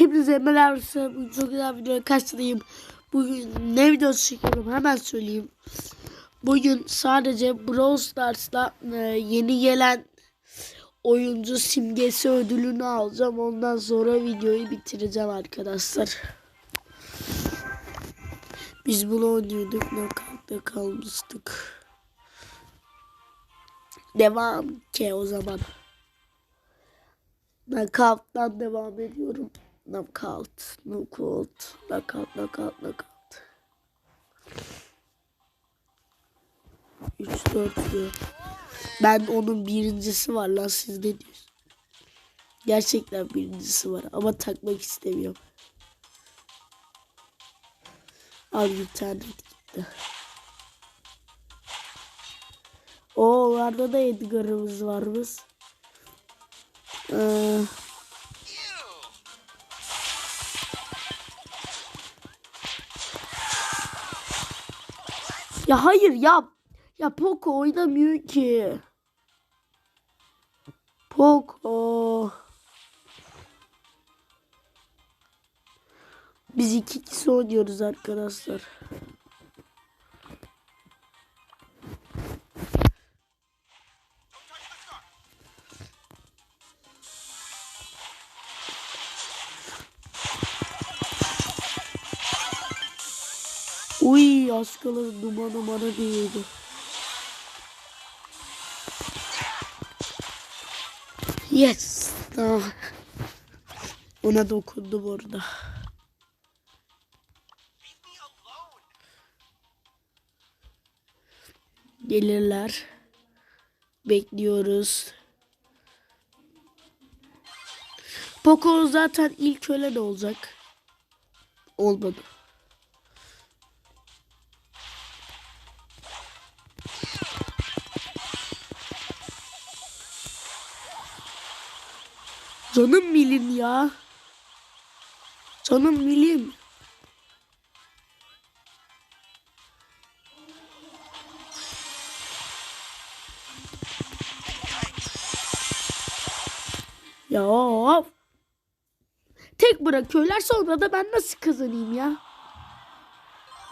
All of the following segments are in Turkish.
Hepinize merhaba. Bugün çok güzel bir video karşınızdayım. Bugün ne videosu çekiyorum hemen söyleyeyim. Bugün sadece Brawl Stars'la e, yeni gelen oyuncu simgesi ödülünü alacağım. Ondan sonra videoyu bitireceğim arkadaşlar. Biz bunu oynuyorduk. Knockout'ta kalmıştık. Devam ki o zaman. Knockout'tan devam ediyorum. Knockout, knockout, knockout, knockout, knockout. 3 4 diyor. Ben onun birincisi var lan siz ne diyorsunuz? Gerçekten birincisi var ama takmak istemiyorum. Abi internet gitti. Oo orada da Edgar'ımız varmış. Ee, ya hayır ya. Ya Poco oynamıyor ki. Poco. Biz iki kişi oynuyoruz arkadaşlar. Uy askaları duman numara değildi. Yes. Tamam. Ona dokundum orada. Gelirler. Bekliyoruz. Poco zaten ilk ölen olacak. Olmadı. Canım milim ya. Canım milim. Ya. Tek bırakıyorlar sonra da ben nasıl kazanayım ya?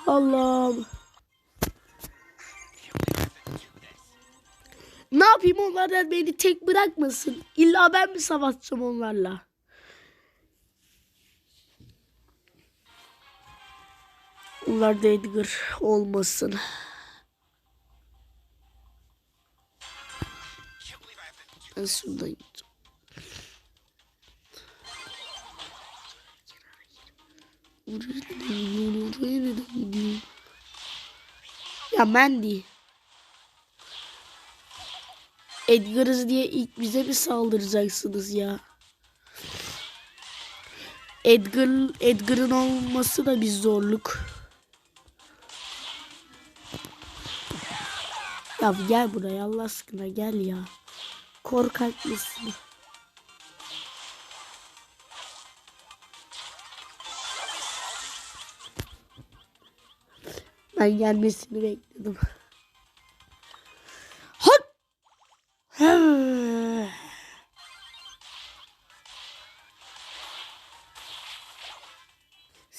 Allah'ım. Ne yapayım onlardan beni tek bırakmasın. İlla ben mi savaşacağım onlarla? Onlar da Edgar olmasın. Ben şuradan gideceğim. Ya Mandy. Edgar'ız diye ilk bize mi saldıracaksınız ya? Edgar Edgar'ın olması da bir zorluk. Ya gel buraya Allah aşkına gel ya. Korkak mısın? Ben gelmesini bekledim.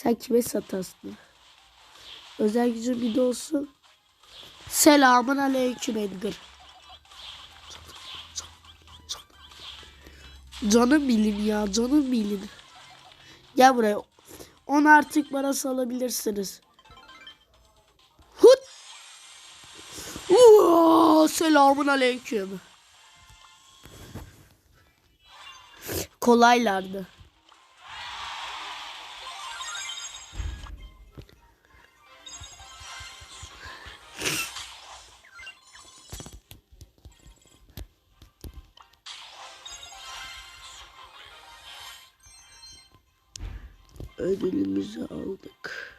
Sen kime satarsın? Özel gücün bir de olsun. Selamun aleyküm Edgar. Canım bilin ya canım bilin. Gel buraya. Onu artık bana salabilirsiniz. Hut. Uaa, selamun aleyküm. Kolaylardı. Ödülümüzü aldık.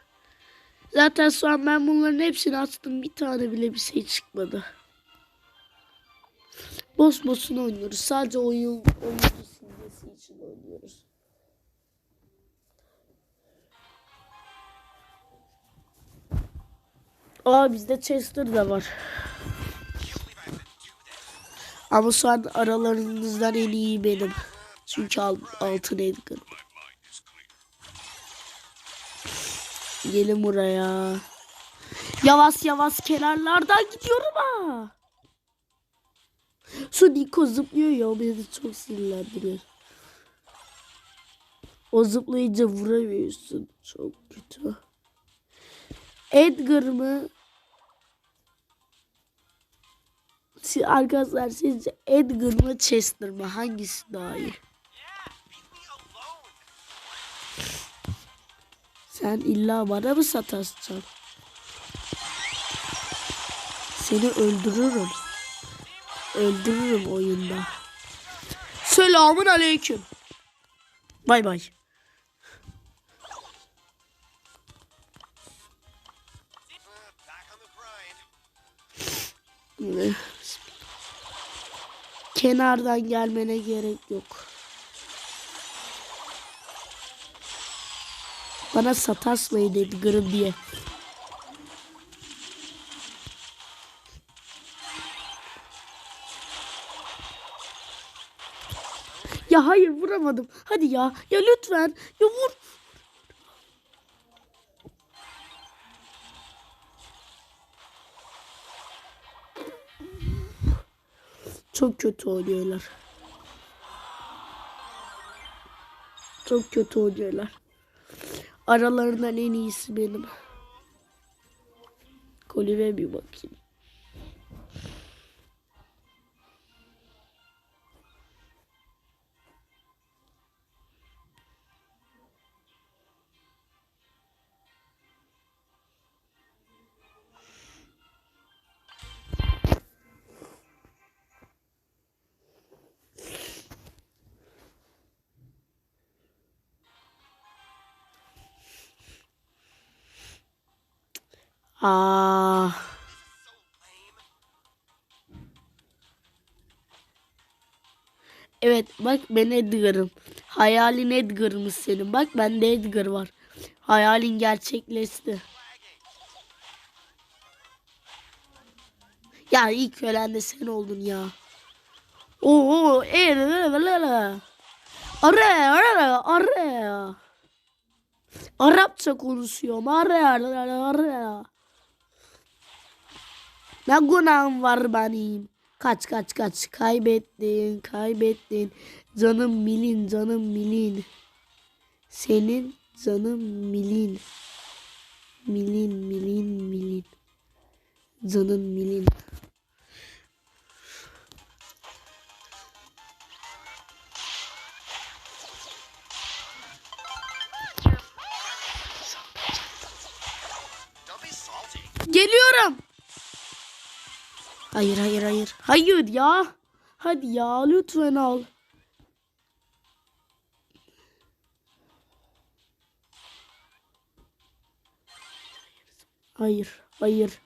Zaten şu an ben bunların hepsini açtım. Bir tane bile bir şey çıkmadı. Boss boss'unu oynuyoruz. Sadece oyun oyuncu simgesi için oynuyoruz. Aa bizde Chester de var. Ama şu an aralarınızdan en iyi benim. Çünkü al, altın Edgar. Gelin buraya. Yavaş yavaş kenarlardan gidiyorum ha. Şu Niko zıplıyor ya beni çok sinirlendiriyor. O zıplayınca vuramıyorsun. Çok kötü. Edgar mı? Arkadaşlar sizce Edgar mı Chester mı? Hangisi daha iyi? Sen illa bana mı sataşacaksın? Seni öldürürüm. Öldürürüm oyunda. Selamun aleyküm. Bay bay. Kenardan gelmene gerek yok. Bana sataşmayın Edgar'ım diye. Ya hayır vuramadım. Hadi ya. Ya lütfen. Ya vur. Çok kötü oynuyorlar. Çok kötü oynuyorlar. Aralarından en iyisi benim. Kolime bir bakayım. Aa. Evet bak ben Edgar'ım. Hayalin Edgar'ımız senin. Bak bende Edgar var. Hayalin gerçekleşti. Ya ilk ölen de sen oldun ya. Oo, e, araya araya araya. Arapça konuşuyorum. Araya araya araya. Ne günahım var benim? Kaç kaç kaç. Kaybettin, kaybettin. Canım milin, canım milin. Senin canım milin. Milin, milin, milin. Canın milin. Hayır ya. Hadi ya lütfen al. Hayır hayır.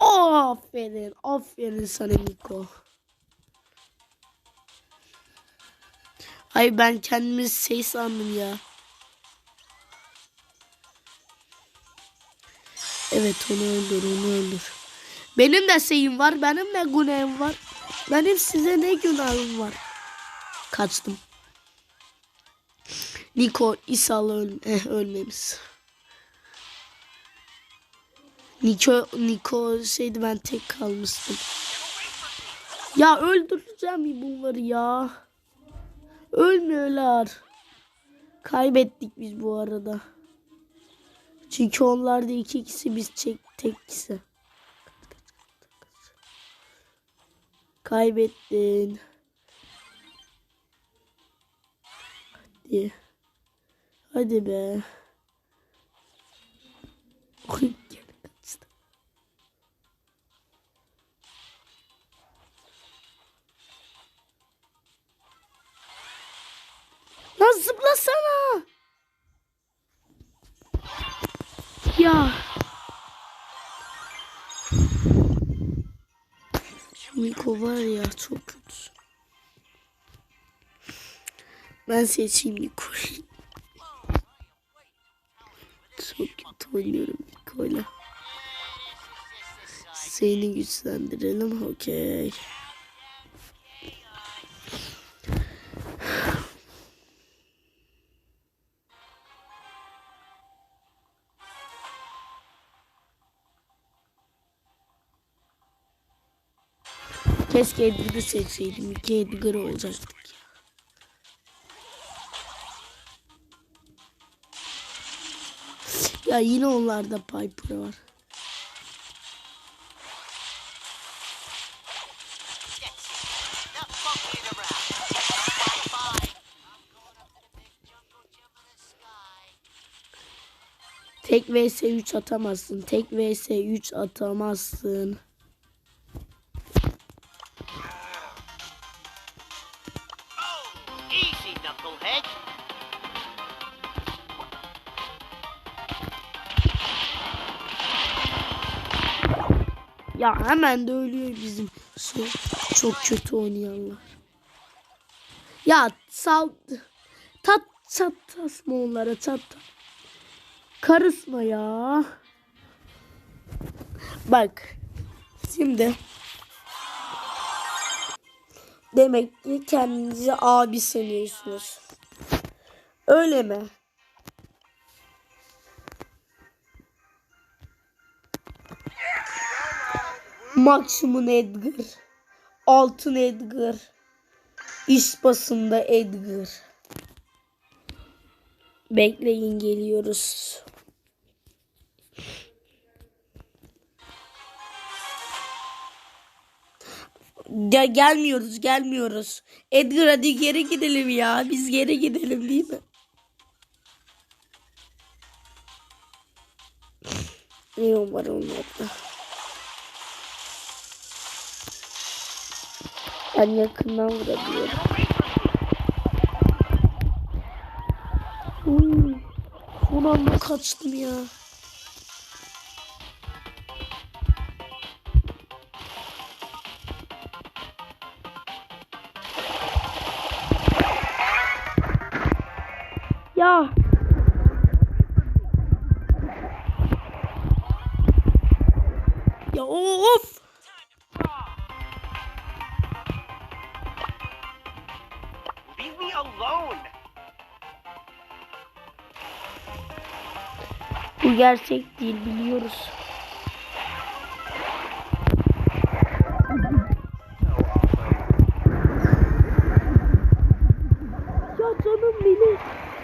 Aferin aferin sana Niko. Ay ben kendimi şey sandım ya. Evet onu öldür onu öldür. Benim de şeyim var. Benim de günahım var. Benim size ne günahım var. Kaçtım. Niko İsa'lı öl eh, ölmemiş. Niko, Niko şeydi ben tek kalmıştım. Ya öldüreceğim bunları ya. Ölmüyorlar. Kaybettik biz bu arada. Çünkü onlarda iki kişi biz çek tek kişi. Kaybettin. Hadi. Hadi be. Niko var ya çok kötü. Ben seçeyim Niko'yu. Çok kötü oynuyorum Niko'yla. Seni güçlendirelim. Okey. Keşke Edgar'ı seçseydim. İki Edgar olacaktık. Ya yine onlarda Piper var. Tek vs 3 atamazsın. Tek vs 3 atamazsın. Ya hemen de ölüyor bizim şu çok kötü oynayanlar. Ya sal tat tat tasma onlara tat. Karışma ya. Bak. Şimdi demek ki kendinizi abi sanıyorsunuz. Öyle mi? Maksimum Edgar. Altın Edgar. İş basında Edgar. Bekleyin geliyoruz. Ya gelmiyoruz gelmiyoruz. Edgar hadi geri gidelim ya. Biz geri gidelim değil mi? Ne var onlarda? Ben yakından vurabiliyorum. Uy, son anda kaçtım. Ya. Ya alone. Bu gerçek değil biliyoruz. Ya canım benim.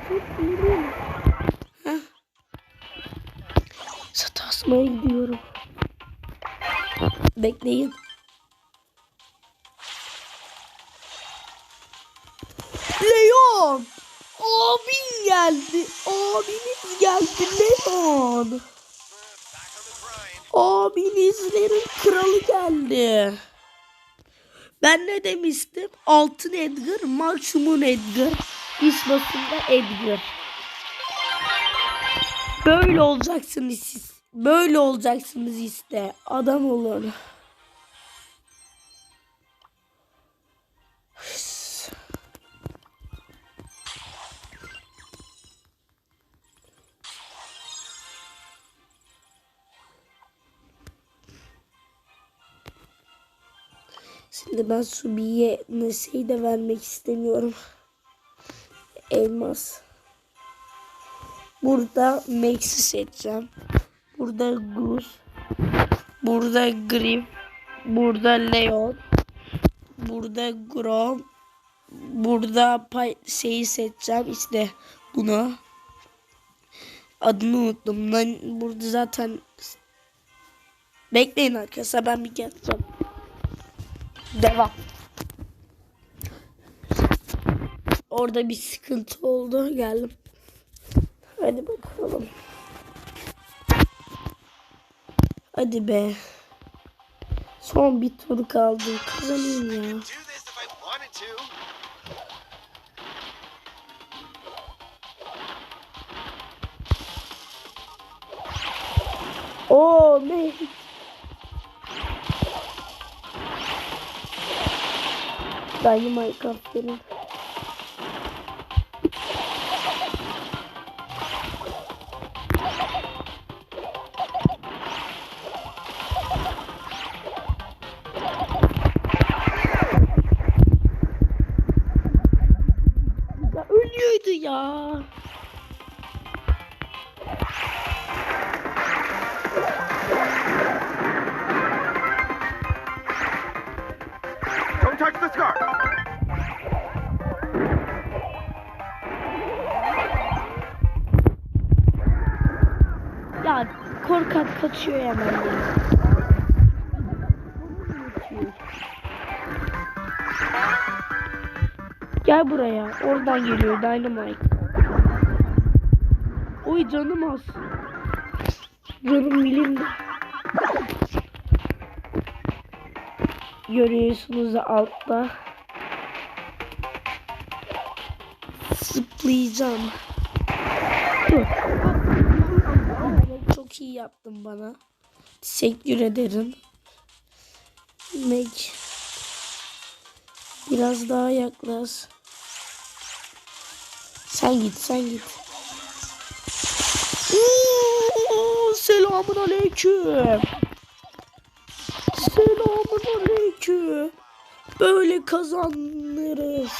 Çok benim. Satı asmaya gidiyorum. Bekleyin. Leon! Abin geldi. Abiniz geldi Leon. Abinizlerin kralı geldi. Ben ne demiştim? Altın Edgar, maksimum Edgar, iş basında Edgar. Böyle olacaksınız siz. Böyle olacaksınız işte. Adam olun. Şimdi ben Subi'ye Nese'yi de vermek istemiyorum. Elmas. Burada Max'i seçeceğim. Burada Goose. Burada Griff. Burada Leon. Burada Grom. Burada pay şeyi seçeceğim. İşte bunu. Adını unuttum. Ben burada zaten Bekleyin arkadaşlar ben bir geleceğim. Devam. Orada bir sıkıntı oldu. Geldim. Hadi bakalım. Hadi be. Son bir tur kaldı. Kazanayım ya. Oo ne? Dynamite aferin. Ya kaçıyor hemen ya. Gel buraya. Oradan geliyor Dynamite. Oy canım az. Canım milimde. Görüyorsunuz altta. Zıplayacağım. Dur. Yaptın bana. Teşekkür ederim. Meg. Biraz daha yaklaş. Sen git, sen git. Oo, Selamun aleyküm. Selamun aleyküm. Böyle kazanırız.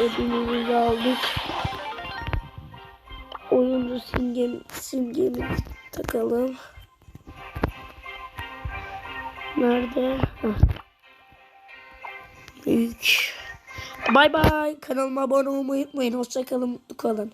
Ödülümüzü aldık. Oyuncu simgemi, simgemi takalım. Nerede? Büyük. Bay bay. Kanalıma abone olmayı unutmayın. Hoşçakalın. Mutlu kalın.